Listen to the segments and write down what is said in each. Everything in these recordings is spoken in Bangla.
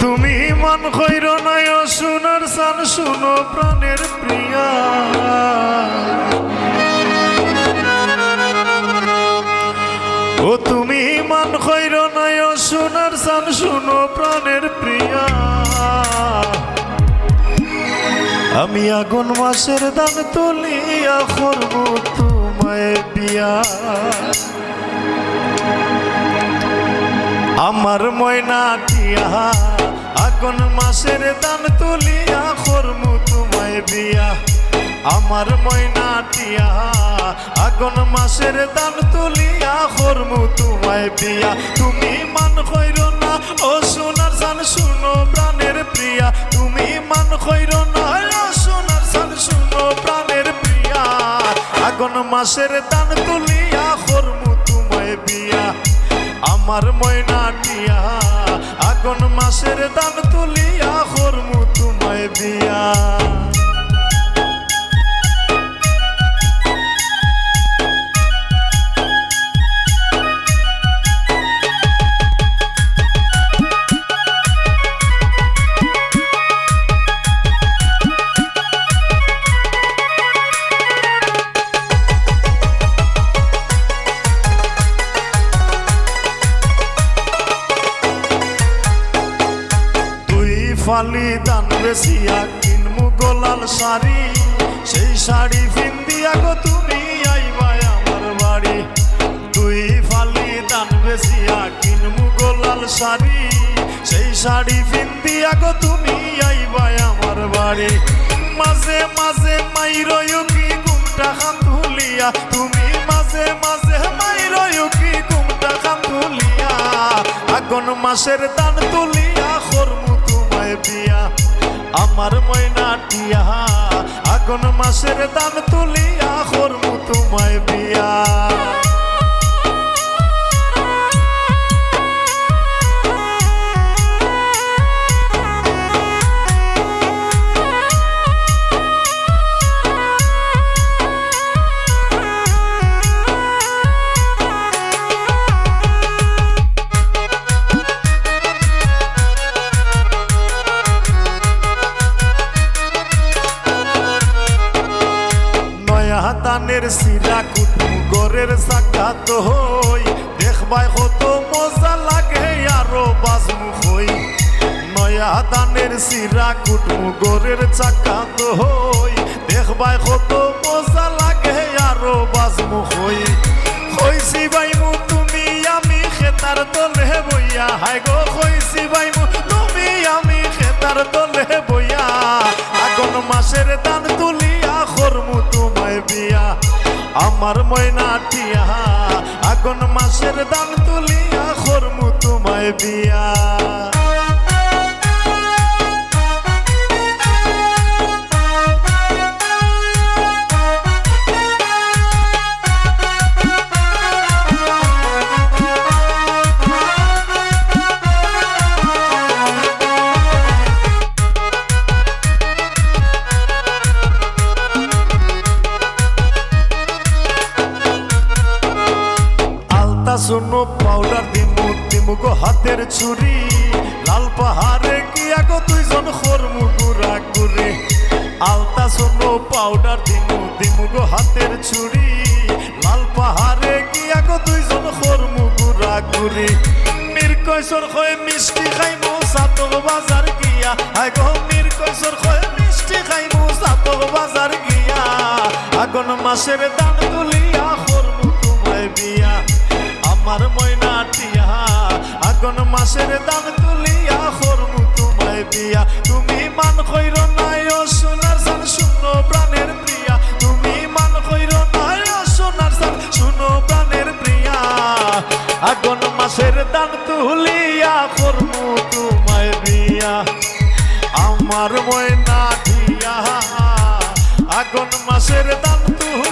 তুমি মন খৈর নয় সোনার সান শুনো প্রাণের প্রিয়া। ও তুমি মন খৈর নয় সোনার সান শুনো প্রাণের প্রিয়া। আমি আগুন মাসের দান তুলিয়া করব তোমায় বিয়া। আমার ময়না টিয়া, আগুন মাসের দান তুলিয়া করমু তোমায় বিয়া। আমার ময়না টিয়া, আগুন মাসের দান তুলিয়া করমু তোমায় বিয়া। তুমি মান কইর না, ও সোনার জান শুনো প্রাণের প্রিয়া। তুমি মান কইর না, ও সোনার জান শুনো প্রাণের প্রিয়া। আগুন মাসের দান তুলিয়া করমু তোমায় বিয়া। আমার ময়না টিয়া আগুন মাসের দান তুলিয়া করমু ফালি দান বেশিয়া কিনমু গোলাল শাড়ি। সেই শাড়ি ফিন্দিয়া গো তুমি আইবাই আমার বাড়ি। তুই ফালি দান বেশিয়া কিনমু গোলাল শাড়ি। সেই শাড়ি ফিন্দিয়া গো তুমি আইবাই আমার বাড়ি। মাঝে মাঝে মাইরয় কি ঘুমটা খান তুলিয়া তুমি মাঝে মাঝে মাইরয় কি ঘুমটা খান তুলিয়া আগুন মাসের দান তুলিয়া তোমায় বিয়া আমার ময়না টিয়া আগুন মাসের দান তুলিয়া দানের সিরা কুটু গরের সাক্ষাৎ হই। দেখবাই কত মজা লাগে আরও বাজমু হই। নয়া দানের সিরা কুটু গরের চাকাত হই। দেখবাই কত মজা লাগে আরও বাজমু হই। কইছি বাইমু তুমি আমি খেতার তলে বইয়া। হাই গো, কইছি বাইমু তুমি আমি খেতার তলে বইয়া। আগুন মাসের দান তুলিয়া আমার ময়না টিয়া আগুন মাসের দান তুলিয়া খরমু তোমায় বিয়া আলতা শুনো, পাউডার দিমু দিমু গো হাতের ছুরি। লাল পাহাড়ে গিয়া গো দুইজন খরমু গুড়া গুড়ি? আলতা শুনো, পাউডার দিমু দিমু গো হাতের ছুরি। লাল পাহাড়ে গিয়া গো দুইজন খরমু গুড়া গুড়ি? মির কৈশোর খয়ে মিষ্টি খাইমু সাতক বাজার গিয়া। আই গো মির কৈশোর খয়ে মিষ্টি খাইমু সাতক বাজার গিয়া। আগুন মাসের দান আমার ময়না টিয়া আগুন মাসের দান তুলিয়া খরমু তোমায় বিয়া তুমি মান কইর নাই ও সোনার সান শুনো প্রাণের প্রিয়া। তুমি মান কইর নাই ও সোনার সান শুনো প্রাণের প্রিয়া। আগুন মাসের দান তুলিয়া খরমু তোমায় বিয়া আমার ময়না টিয়া আগুন মাসের দান তুলিয়া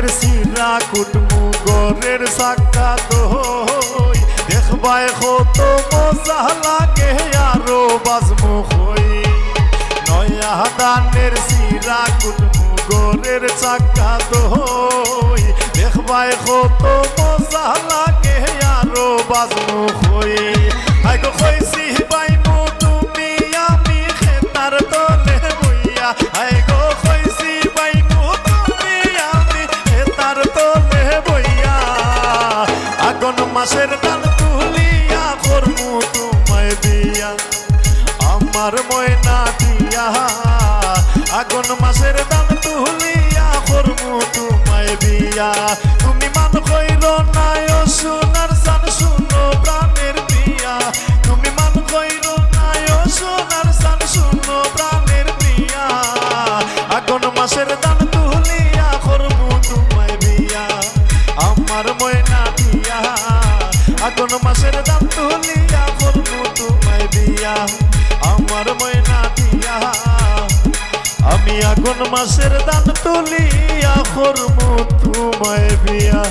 দানের সিরা কুটমু গরের সাক্কা দই দেখবাই কত মজা লাগে আরও বাজমু হই। নয়া দানের সিরা কুটমু গরের চাক্কা দই দেখবাই কত মজা লাগে আরও বাজমু হই। আগুন মাসের দাম তুলিয়া করমু তোমায় বিয়া তুমি মান কইর নাই, ও সোনার সান শুনো প্রাণের প্রিয়া। তুমি মান কইর নাই, ও সোনার সান শুনো প্রাণের প্রিয়া। আগুন মাসের দাম বিয়া দিয়া। আগুন মাসের দাম তুলিয়া করমু তোমায় বিয়া আমার ময়না দিয়া। আমি আগুন মাসের দান তুলিয়া করমু তোমায় বিয়া।